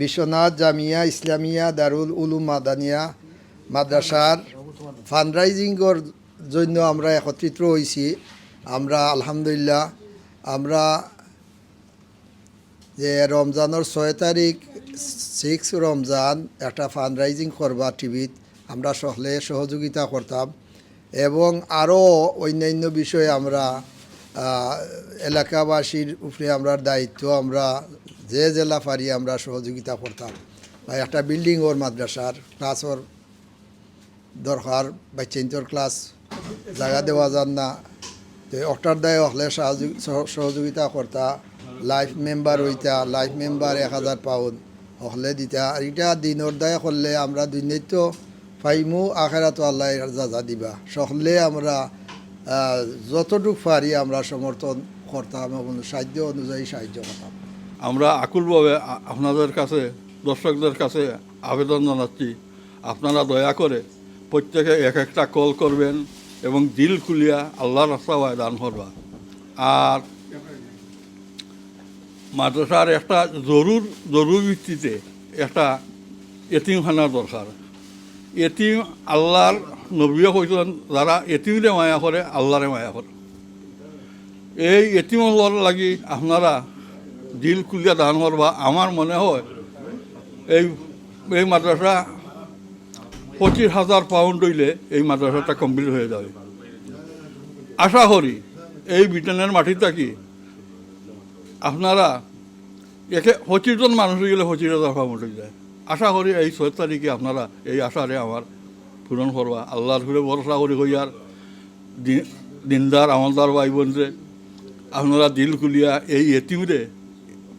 বিশ্বনাথ জামিয়া, ইসলামিয়া, দারুল উলুম মাদানিয়া মাদ্রাসার ফান্ডরাইজিংয়ের জন্য আমরা একত্রিত হয়েছি আমরা, আলহামদুলিল্লাহ, আমরা যে রমজানের ছয় তারিখ সিক্স রমজান, একটা ফান্ডরাইজিং করবা টিভিত, আমরা সকলে সহযোগিতা করতাম। এবং আরও অন্যান্য বিষয়ে আমরা এলাকাবাসীর উপরে আমরা দায়িত্ব, আমরা যে জেলা পারি আমরা সহযোগিতা করতাম। বা একটা বিল্ডিং ওর মাদ্রাসার ক্লাসর দরকার বাচ্চাইন্তর ক্লাস জায়গা দেওয়া যান না। তো অটার দায় হলে সহযোগিতা করতা লাইফ মেম্বার হইতা লাইফ মেম্বার এক হাজার পাউন্ড হলে দিতা। আর এটা দিনের দায় করলে আমরা দুর্নীত ফাইমু আখেরা তো আল্লাহ যা দিবা। সকলে আমরা যতটুকু পারি আমরা সমর্থন করতাম এবং সাহায্য অনুযায়ী সাহায্য করতাম। আমরা আকুলভাবে আপনাদের কাছে, দর্শকদের কাছে আবেদন জানাচ্ছি, আপনারা দয়া করে প্রত্যেকে এক একটা কল করবেন এবং দিল খুলিয়া আল্লাহ রাস্তায় দান করবা। আর মাদ্রাসার একটা জরুর জরুর ভিত্তিতে একটা এতিমখানার দরকার। এতিম আল্লাহর নবীও কইছিলেন যারা এতিমরে মায়া করে আল্লাহরে মায়া করে এই এতিমর লাগি আপনারা দিল খুলিয়া দান করবা আমার মনে হয়, এই এই মাদ্রাসা পঁচিশ হাজার পাউন্ড হইলে এই মাদ্রাসাটা কমপ্লিট হয়ে যাবে আশা করি এই ব্রিটেনের মাটি থাকি আপনারা একে পঁচিশ জন মানুষ গেলে পঁচিশ হাজার পাউন্ড হয়ে যায়। আশা করি এই ছয় তারিখে আপনারা এই আশারে আমার পূরণ করবা আল্লাহর ঘুরে ভরসা করি হইয়ার দি- দিনদার আমলদার ভাই বোনরে আপনারা দিল খুলিয়া এই এতিমরে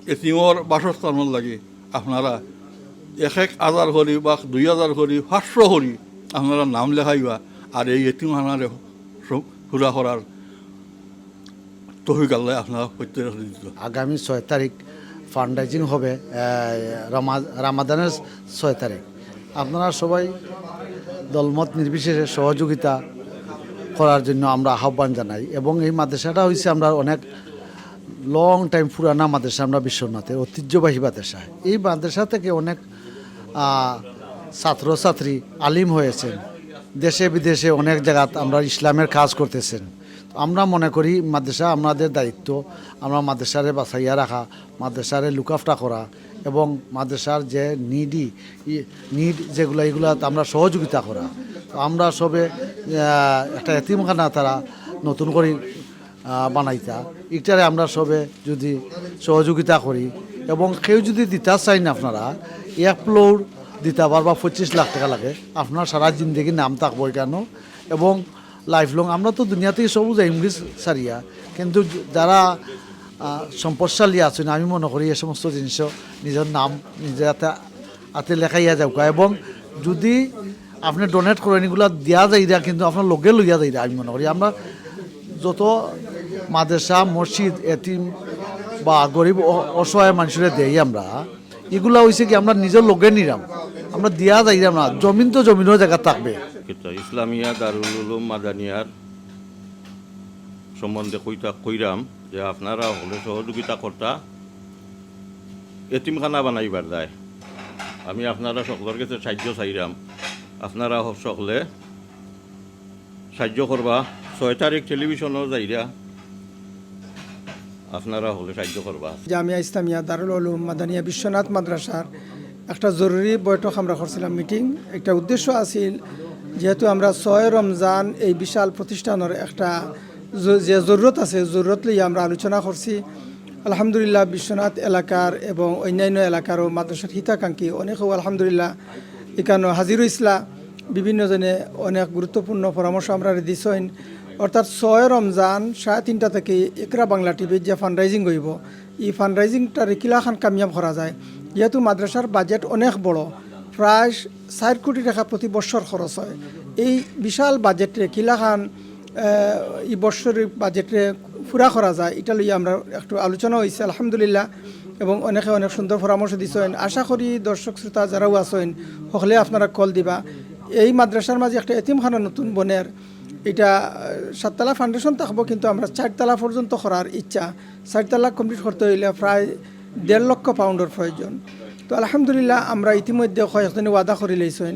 এতিমর বাসস্থানের লাগে আপনারা এক এক হাজার করি বা দুই হাজার করি পাঁচশো করি আপনারা নাম লেখাইবা আর এই এতিমখানারে পুরা করার তহিক আল্লাহ আপনারা প্রত্যেক আগামী ছয় তারিখ ফান্ডরাইজিং হবে রামাদানের ছয় তারিখ আপনারা সবাই দলমত নির্বিশেষে সহযোগিতা করার জন্য আমরা আহ্বান জানাই। এবং এই মাদ্রাসাটা হয়েছে আমরা অনেক লং টাইম পুরানা মাদ্রাসা আমরা বিশ্বনাথে, ঐতিহ্যবাহী মাদ্রাসা। এই মাদ্রাসা থেকে অনেক ছাত্রছাত্রী আলিম হয়েছেন। দেশে বিদেশে অনেক জায়গাত আমরা ইসলামের কাজ করতেছেন। আমরা মনে করি মাদ্রাসা আমাদের দায়িত্ব। আমরা মাদ্রাসারে বাছাইয়া রাখা, মাদ্রাসারে লুকাফটা করা এবং মাদ্রাসার যে নিডি নিড যেগুলো, এগুলো আমরা সহযোগিতা করা। আমরা সবে একটা এতিমখানা তারা নতুন করে বানাইতা। ইটারে আমরা সবে যদি সহযোগিতা করি এবং কেউ যদি দিতে চাই না আপনারা, এক ফ্লোর দিতে পারবা পঁচিশ লাখ টাকা লাগে, আপনার সারা জিন্দগি নাম থাকব কেন এবং লাইফ লং আমরা তো দুনিয়াতেই সবু যাই ইংলিশ সারিয়া কিন্তু যারা সম্পদশালী আছেন আমি মনে করি এই সমস্ত জিনিস নিজের নাম নিজের হাতে হাতে লেখাইয়া যাওক এবং যদি আপনি ডোনেট করেন, এগুলো দেওয়া যায় কিন্তু আপনার লগে লইয়া যায় আমি মনে করি। আমরা যত মাদ্রাসা, মসজিদ, এতিম বা গরিব অসহায় মানুষের দেই আমরা, এগুলা হয়েছে কি আমরা নিজের লগে নিরাম আমরা দিয়া যাইরাম না, জমিন তো জমিনও জায়গা থাকবে। কিন্তু ইসলামিয়া দারুল উলুম মাদানিয়ার সম্বন্ধে কইতা কইরাম যে আপনারা হলে সহযোগিতা কর্তা, এতিমখানা বানাইবার যায় আমি আপনারা সকলের কাছে সাহায্য চাইরাম। আপনারা সকলে সাহায্য করবা। ছয় তারিখ টেলিভিশনও যাইরা আপনারা হলে সাহায্য করবা। জামিয়া ইসলামিয়া দারুল উলুম মাদানিয়া বিশ্বনাথ মাদ্রাসার একটা জরুরি বৈঠক আমরা করছিলাম, মিটিং। একটা উদ্দেশ্য আছিল যেহেতু আমরা ছয় রমজান এই বিশাল প্রতিষ্ঠানের একটা যে জরুরত আছে জরুরত লইয়া আমরা আলোচনা করছি। আলহামদুলিল্লাহ বিশ্বনাথ এলাকার এবং অন্যান্য এলাকারও মাদ্রাসার হিতাকাঙ্ক্ষী অনেকেও আলহামদুলিল্লাহ এখানে হাজির ইসলা বিভিন্নজনে অনেক গুরুত্বপূর্ণ পরামর্শ আমরা দিছেন অর্থাৎ ছয় রমজান সাড়ে তিনটা থেকে একরা বাংলা টিভির যে ফান্ডরাইজিং হইব, এই ফান্ডরাইজিংটা কিলাখান কামিয়াব করা যায়। যেহেতু মাদ্রাসার বাজেট অনেক বড় প্রায় ষাট কোটি টাকা প্রতি বছর খরচ হয়। এই বিশাল বাজেটে কিলাখান এই বৎসরের বাজেটে পুরা করা যায়, এটা লইয়া আমরা একটু আলোচনা হয়েছে আলহামদুলিল্লাহ। এবং অনেকে অনেক সুন্দর পরামর্শ দিছেন। আশা করি দর্শক, শ্রোতা যারাও আছেন, সকলে আপনারা কল দিবা। এই মাদ্রাসার মাঝে একটা এতিমখানা নতুন বনের, এটা সাততলা ফাউন্ডেশন থাকব, কিন্তু আমরা চারতলা পর্যন্ত করার ইচ্ছা। চারতলা কমপ্লিট করতে হইলে প্রায় দেড় লক্ষ পাউন্ডের প্রয়োজন। তো আলহামদুলিল্লাহ, আমরা ইতিমধ্যে কয়েকজনে ওয়াদা করে লইছেন।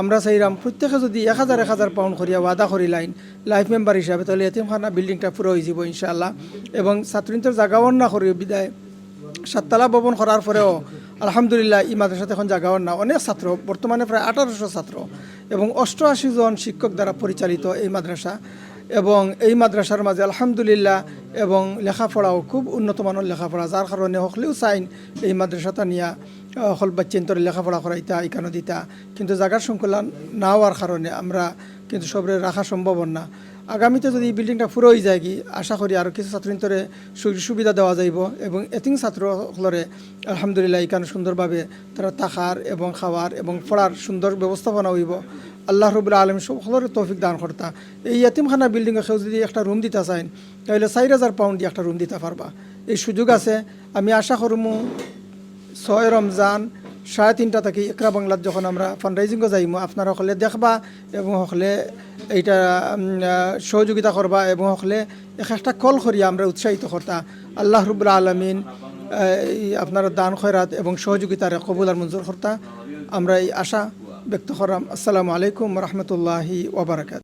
আমরা চাইরাম প্রত্যেকে যদি এক হাজার এক হাজার পাউন্ড করিয়া ওয়াদা করি লাইন, লাইফ মেম্বার হিসাবে, তাহলে এতিমখানা বিল্ডিংটা পুরো হয়ে যাব ইনশাআল্লাহ। এবং ছাত্রীদের জাগাওয়ান না করি বিদায়। সাততলা ভবন করার পরেও আলহামদুলিল্লাহ, এই মাদ্রাসাতে এখন জাগাওয়ান না অনেক ছাত্র, বর্তমানে প্রায় আঠারোশো ছাত্র। এবং অষ্টআশি জন শিক্ষক দ্বারা পরিচালিত এই মাদ্রাসা। এবং এই মাদ্রাসার মাঝে আলহামদুলিল্লাহ, এবং লেখাপড়াও খুব উন্নত মানের লেখাপড়া। যার কারণে হকলেও চাইন এই মাদ্রাসাটা নিয়া হল বাচ্চেন্তরে লেখাপড়া করাইতা, ইকানো দিতা। কিন্তু জায়গার সংকুলন না হওয়ার কারণে আমরা কিন্তু সবরে রাখা সম্ভব না। আগামীতে যদি এই বিল্ডিংটা পুরো হয়ে যায় কি, আশা করি আরও কিছু ছাত্রীন্তরে সুযোগ সুবিধা দেওয়া যাইব এবং এতিং ছাত্রসকলরে আলহামদুলিল্লাহ এখানে সুন্দরভাবে তারা থাকার এবং খাওয়ার এবং পড়ার সুন্দর ব্যবস্থাপনা হইব। আল্লাহ রবুল্লা আলম সকলের তৌফিক দান কর্তা। এই এতিমখানা বিল্ডিংয়ে কেউ যদি একটা রুম দিতে চান তাহলে চার হাজার পাউন্ড দিয়ে একটা রুম দিতে পারবা। এই সুযোগ আছে। আমি আশা করমু ছয় রমজান, সাড়ে তিনটা থেকে একরা বাংলাত যখন আমরা ফান্ডরাইজিংও যাইমু, আপনারা সকলে দেখবা এবং সকলে এইটা সহযোগিতা করবা এবং সকলে এক একটা কল করিয়া আমরা উৎসাহিত করতা। আল্লাহ রুবুল্লা আলমিন আপনারা দান, খয়রাত এবং সহযোগিতার কবুল আর মঞ্জুর কর্তা। আমরা এই আশা ব্যক্ত করাম আসসালামু আলাইকুম রহমতুল্লাহি ওবরাকাত